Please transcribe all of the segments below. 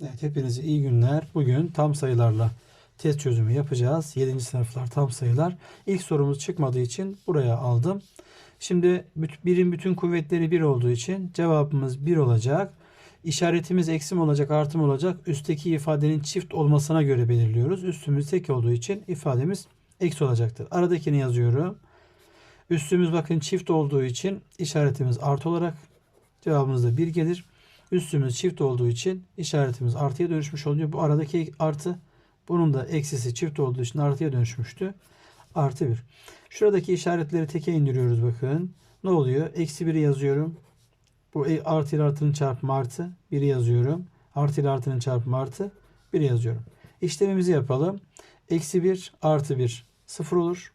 Evet, hepinize iyi günler. Bugün tam sayılarla test çözümü yapacağız. 7. sınıflar tam sayılar. İlk sorumuz çıkmadığı için buraya aldım. Şimdi birin bütün kuvvetleri 1 olduğu için cevabımız 1 olacak. İşaretimiz eksim olacak, artım olacak. Üstteki ifadenin çift olmasına göre belirliyoruz. Üstümüz tek olduğu için ifademiz eksi olacaktır. Aradakini yazıyorum. Üstümüz bakın çift olduğu için işaretimiz artı olarak cevabımız da 1 gelir. Üstümüz çift olduğu için işaretimiz artıya dönüşmüş oluyor. Bu aradaki artı bunun da eksisi çift olduğu için artıya dönüşmüştü. Artı 1. Şuradaki işaretleri teke indiriyoruz bakın. Ne oluyor? Eksi 1'i yazıyorum. Bu e- artı ile artının çarpımı artı. 1'i yazıyorum. Artı ile artının çarpımı artı. 1'i yazıyorum. İşlemimizi yapalım. Eksi 1 artı 1 0 olur.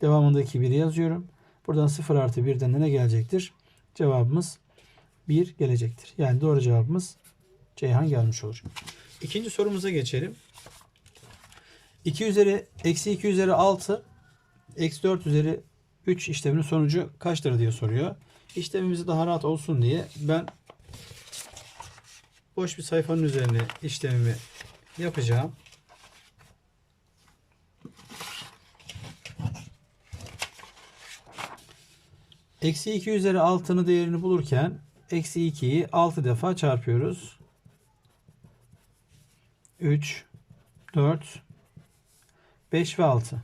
Devamındaki 1'i yazıyorum. Buradan 0 artı 1'den de ne gelecektir? Cevabımız 1 gelecektir. Yani doğru cevabımız Ceyhan gelmiş olur. İkinci sorumuza geçelim. 2 üzeri eksi 2 üzeri 6 eksi 4 üzeri 3 işleminin sonucu kaçtır diye soruyor. İşlemimiz daha rahat olsun diye ben boş bir sayfanın üzerine işlemimi yapacağım. Eksi 2 üzeri 6'nın değerini bulurken eksi 2'yi 6 defa çarpıyoruz. 3, 4, 5 ve 6.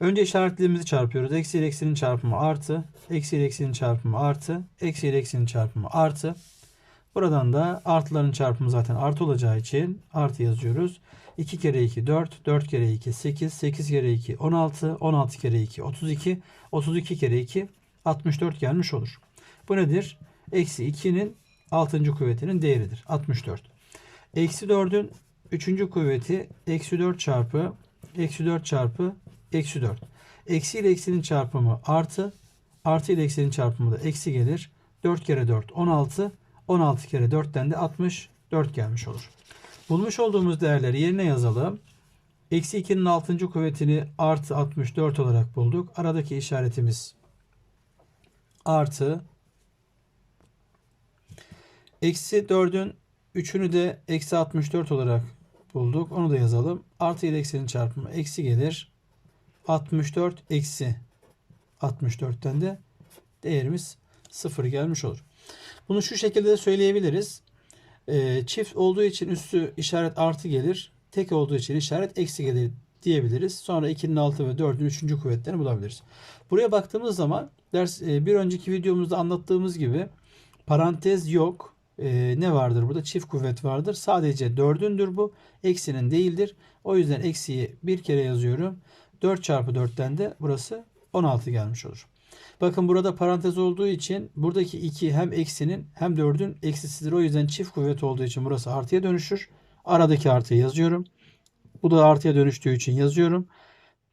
Önce işaretlerimizi çarpıyoruz. Eksi ile eksinin çarpımı artı. Eksi ile eksinin çarpımı artı. Eksi ile eksinin çarpımı artı. Buradan da artıların çarpımı zaten artı olacağı için artı yazıyoruz. 2 kere 2 4, 4 kere 2 8, 8 kere 2 16, 16 kere 2 32, 32 kere 2 64 gelmiş olur. Bu nedir? Eksi 2'nin 6. kuvvetinin değeridir. 64. Eksi 4'ün 3. kuvveti eksi 4 çarpı eksi 4 çarpı eksi 4. Eksi ile eksinin çarpımı artı. Artı ile eksinin çarpımı da eksi gelir. 4 kere 4 16. 16 kere 4'ten de 64 gelmiş olur. Bulmuş olduğumuz değerleri yerine yazalım. Eksi 2'nin 6. kuvvetini artı 64 olarak bulduk. Aradaki işaretimiz artı. Eksi 4'ün 3'ünü de eksi 64 olarak bulduk. Onu da yazalım. Artı ile eksinin çarpımı eksi gelir. 64 eksi 64'ten de değerimiz 0 gelmiş olur. Bunu şu şekilde de söyleyebiliriz. Ee, çift olduğu için üstü işaret artı gelir. Tek olduğu için işaret eksi gelir diyebiliriz. Sonra 2'nin 6 ve 4'ün 3. kuvvetlerini bulabiliriz. Buraya baktığımız zaman ders e, bir önceki videomuzda anlattığımız gibi parantez yok. E, ne vardır burada? Çift kuvvet vardır. Sadece 4'ündür bu. Eksinin değildir. O yüzden eksiyi bir kere yazıyorum. 4 çarpı 4'ten de burası 16 gelmiş olur. Bakın burada parantez olduğu için buradaki 2 hem eksinin hem 4'ün eksisidir. O yüzden çift kuvvet olduğu için burası artıya dönüşür. Aradaki artıyı yazıyorum. Bu da artıya dönüştüğü için yazıyorum.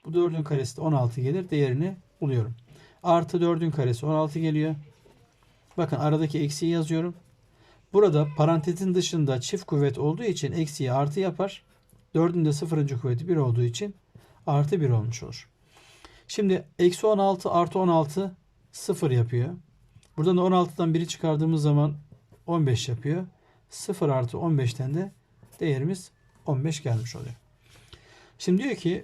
Bu 4'ün karesi de 16 gelir. Değerini buluyorum. Artı 4'ün karesi 16 geliyor. Bakın aradaki eksiği yazıyorum. Burada parantezin dışında çift kuvvet olduğu için eksiği artı yapar. 4'ün de sıfırıncı kuvveti 1 olduğu için artı 1 olmuş olur. Şimdi eksi 16 artı 16 0 yapıyor. Buradan da 16'dan 1'i çıkardığımız zaman 15 yapıyor. 0 artı 15'ten de değerimiz 15 gelmiş oluyor. Şimdi diyor ki